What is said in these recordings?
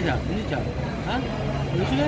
যা বুঝলি যা হ্যাঁ? বুঝলে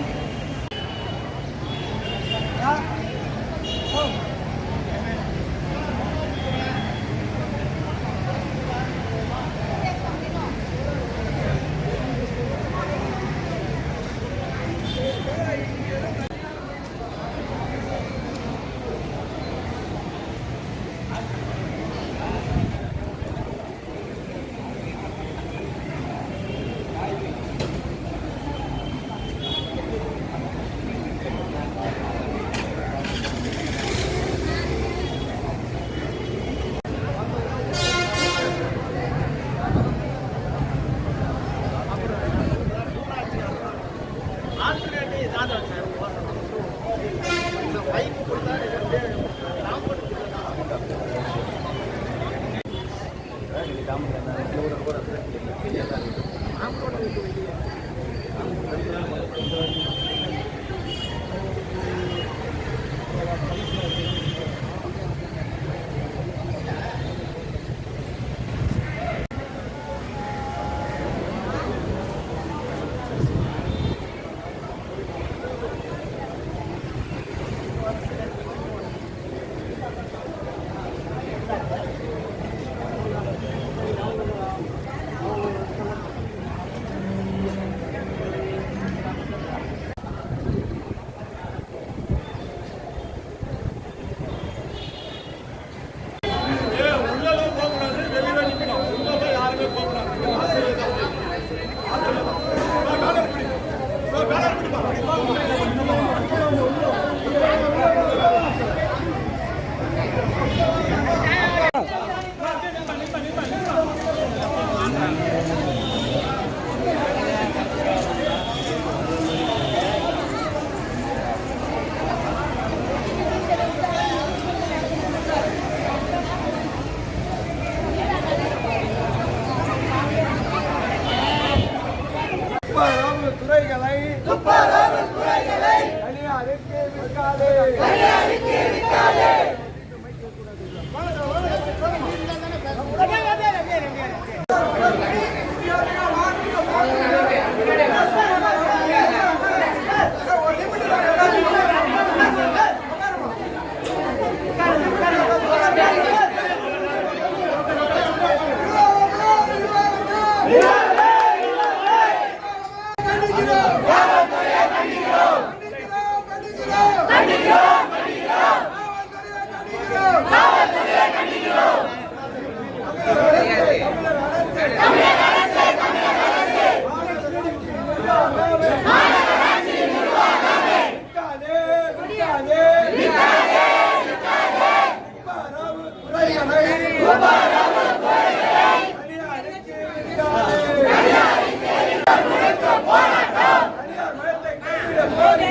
விற்காதே துப்புரவு துறைகளை தனியாருக்கு விற்காதே தனியார் மயத்தை கைவிட கோரி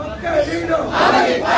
மக்களிடம் துப்புரவு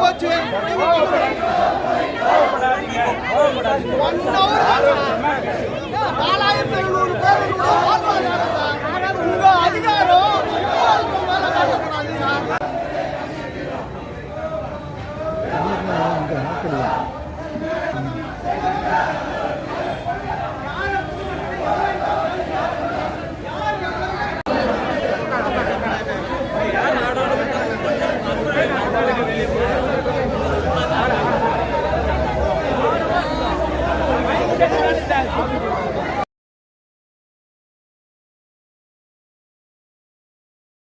போச்சு. நாலாயிரத்தி ஐநூறு பேர்